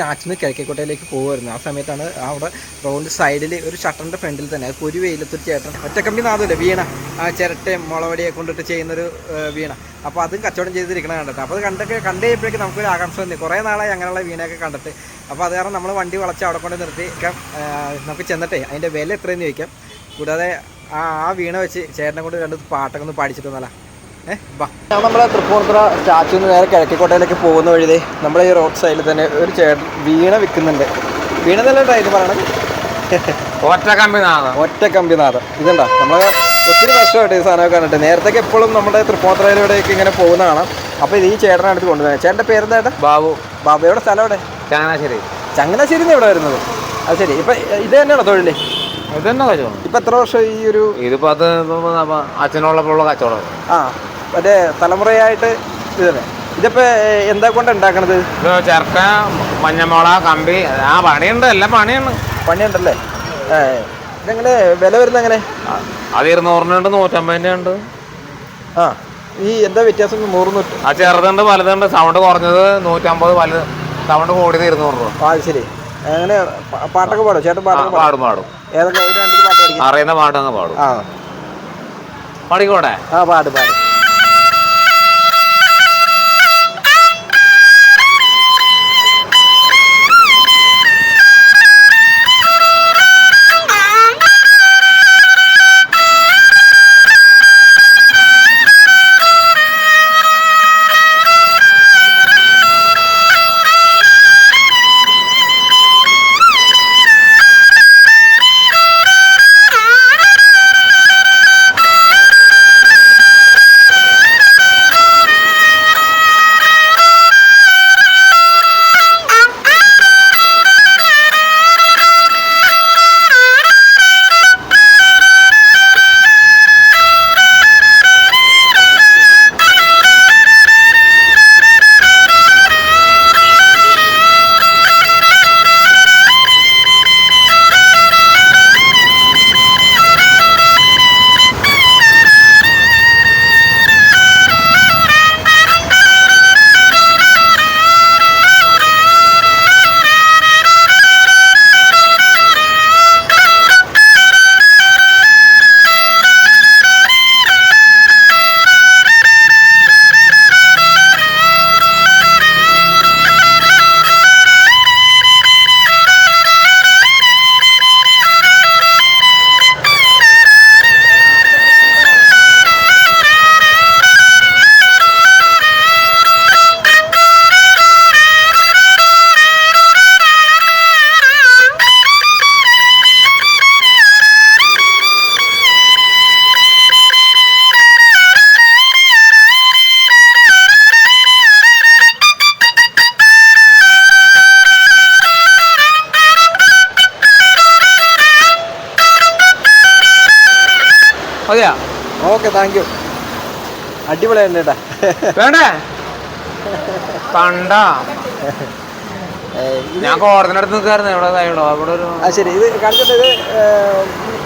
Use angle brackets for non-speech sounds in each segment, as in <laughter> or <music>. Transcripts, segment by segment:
മാച്ചിൽ കിഴക്കേക്കോട്ടയിലേക്ക് പോകുമായിരുന്നു ആ സമയത്താണ് അവിടെ റോഡിന്റെ സൈഡിൽ ഒരു ഷട്ടറിന്റെ ഫ്രണ്ടിൽ തന്നെ ഒരു വെയിലത്തൊരു ചേട്ടൻ ഒറ്റക്കമ്പി നാദല്ലേ വീണ. ആ ചിരട്ടയും മുളവടിയെ കൊണ്ടിട്ട് ചെയ്യുന്നൊരു വീണ. അപ്പോൾ അതും കച്ചവടം ചെയ്തിരിക്കണം കണ്ടിട്ട്. അപ്പോൾ അത് കണ്ടൊക്കെ കണ്ടു കഴിയുമ്പോഴേക്കും നമുക്കൊരു ആകാംക്ഷ വന്നു കുറേ നാളായി അങ്ങനെയുള്ള വീണയൊക്കെ കണ്ടിട്ട്. അപ്പോൾ അത് കാരണം നമ്മൾ വണ്ടി വളച്ച് അവിടെ കൊണ്ട് നിർത്തി. ഒക്കെ, ഏഹ്, നമുക്ക് ചെന്നിട്ടേ അതിന്റെ വില എത്രയെന്ന് ചോദിക്കാം. കൂടാതെ ആ വീണ വെച്ച് ചേട്ടനെ കൊണ്ട് രണ്ട് പാട്ടൊക്കെ ഒന്ന് പാടിച്ചിട്ട് ബാ നമ്മളെ തൃപ്പൂണിത്തുറ സ്റ്റാച്ചു നിന്ന് നേരെ കിഴക്കിക്കോട്ടയിലേക്ക് പോകുന്ന വഴി നമ്മളെ ഈ റോഡ് സൈഡിൽ തന്നെ ഒരു ചേട്ടൻ വീണ വിൽക്കുന്നുണ്ട്. വീണ നല്ല ഇത് പറയണത്. ഒറ്റ കമ്പി നാദം. ഒറ്റ കമ്പിനാഥം ഇതുണ്ടോ? നമ്മളെ ഒത്തിരി വർഷമായിട്ട് ഈ സാധനമൊക്കെ കണ്ടിട്ട് നേരത്തേക്ക് എപ്പോഴും നമ്മുടെ തൃപ്പൂണിത്തുറയിലൂടെയൊക്കെ ഇങ്ങനെ പോകുന്നതാണ് അപ്പൊ അപ്പോൾ ഇത് ഈ ചേട്ടനാണ് അടുത്ത് കൊണ്ടുപോയത് ചേട്ടന്റെ പേരെന്താ ചേട്ടാ ബാബു. എവിടെ? സ്ഥലം എവിടെ? ചങ്ങനാശ്ശേരി. ചങ്ങനാശ്ശേരി എവിടെ വരുന്നത്? അത് ശരി. ഇപ്പം ഇത് തന്നെയാണോ തൊഴിൽ ഇത് തന്നെ ഇപ്പം എത്ര വർഷം ഈ ഒരു ഇതിപ്പോ അത് അച്ഛനുള്ളപ്പോഴുള്ള കച്ചവടം. ആ. മറ്റേ തലമുറയായിട്ട് ഇത് തന്നെ ഇതിപ്പോൾ എന്താ കൊണ്ട് ഉണ്ടാക്കണത് ചെറുക്ക മഞ്ഞമുള കമ്പി ആ പണിയുണ്ട് എല്ലാം പണിയാണ് പണിയുണ്ടല്ലേ? ഇതെങ്ങനെ വില വരുന്ന എങ്ങനെ? അത് ഇരുന്നൂറിനുണ്ട് നൂറ്റമ്പതിന്റെ ഉണ്ട്. ആ ഈ എന്താ വ്യത്യാസം? നൂറ് ആ ചെറുതുണ്ട് വലുതുണ്ട് സൗണ്ട് കുറഞ്ഞത് നൂറ്റമ്പത് വലുത് സൗണ്ട് കൂടിയത് ഇരുന്നൂറ് രൂപ. ആ ശരി. അങ്ങനെ പാട്ടൊക്കെ പാടും ചേട്ടൻ പാട്ടൊക്കെ പാടും പാടും. ഏതൊക്കെ? അറിയുന്ന പാട്ടങ്ങ് പാടും. ആ. പാടിക്കോട്ടെ ആ പാട് പാട്. അതെയാ? Okay thank you. അടിപൊളിയായിരുന്നു ഏട്ടാ വേണ്ടേ? <laughs> കണ്ട. ഞാൻ കോടതിനടുത്ത് നിൽക്കായിരുന്നു ഇവിടെ അവിടെ ഒരു ആ ശരി. ഇത് കാണിച്ചിട്ട് ഇത്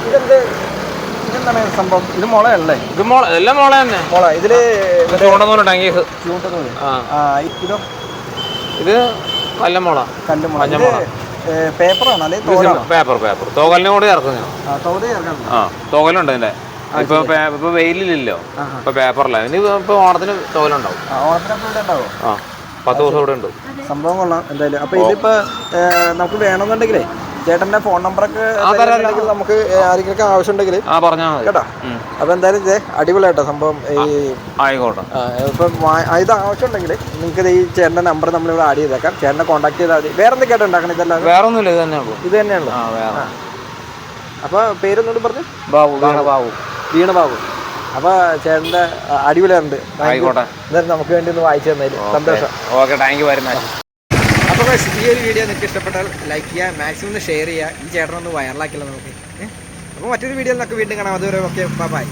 ഇതെന്ത് ഇതെന്താണ് സംഭവം? ഇത് മുളയല്ലേ? ഇത് മോളെ എല്ലാം മോളെ തന്നെ മുള ഇതിൽ ചൂണ്ടെന്നുണ്ടെങ്കിൽ ചൂണ്ടൊന്നും ആ. ആ ഇതോ? ഇത് കല്ലമുള. കല്ലുമുള. മഞ്ഞ പേപ്പറാണ്? അല്ലേ പേപ്പർ പേപ്പർ. തോകലിനെ കൂടി ഇറക്കുന്നു തോകലുണ്ട് ഇതിന്റെ ഇപ്പൊ ഇപ്പൊ വെയിലില്ലല്ലോ. ഇപ്പൊ പേപ്പറില്ല ഇനി ഇപ്പൊ ഓണത്തിന് തോലുണ്ടാവും. ആ പത്ത് ദിവസം ഇവിടെ ഉണ്ട്. സംഭവം കൊള്ളാം എന്തായാലും. അപ്പൊ ഇതിപ്പോ നമുക്ക് വേണമെന്നുണ്ടെങ്കിലേ ചേട്ടന്റെ ഫോൺ നമ്പറൊക്കെ നമുക്ക് ആരെങ്കിലും ആവശ്യം ഉണ്ടെങ്കിൽ ആ പറഞ്ഞാൽ കേട്ടോ. അപ്പൊ എന്തായാലും ഇതേ അടിപൊളിയാട്ടോ സംഭവം. ഈ ആയിക്കോട്ടെ. ഇപ്പൊ ഇത് ആവശ്യമുണ്ടെങ്കിൽ നിങ്ങൾക്ക് ഈ ചേട്ടന്റെ നമ്പർ നമ്മൾ ഇവിടെ ആഡ് ചെയ്തേക്കാം. ചേട്ടനെ കോൺടാക്ട് ചെയ്താൽ മതി. വേറെ എന്തൊക്കെയായിട്ട് ഉണ്ടാക്കണം ഇതെല്ലാം വേറെ ഒന്നുമില്ല ഇത് തന്നെ ഉള്ളൂ. ഇത് വേറെ. അപ്പോൾ പേരൊന്നുകൂടി പറഞ്ഞു? ബാബു. ബാബു. വീണ ബാബു അപ്പോൾ ചേട്ടന്റെ അടിപൊളിയാറുണ്ട് ആയിക്കോട്ടെ. എന്തായാലും നമുക്ക് വേണ്ടി ഒന്ന് വായിച്ചു തന്നതിൽ സന്തോഷം. ഓക്കെ താങ്ക് യു വെരി അപ്പോൾ guys, ഈ ഒരു വീഡിയോ നിങ്ങൾക്ക് ഇഷ്ടപ്പെട്ടാൽ ലൈക്ക് ചെയ്യുക മാക്സിമം ഒന്ന് ഷെയർ ചെയ്യുക. ഈ ചേട്ടനൊന്ന് വൈറലാക്കില്ല നമുക്ക്. അപ്പോൾ മറ്റൊരു വീഡിയോയിൽ നമുക്ക് വീണ്ടും കാണാം. അതുവരെ ഓക്കെ ബൈ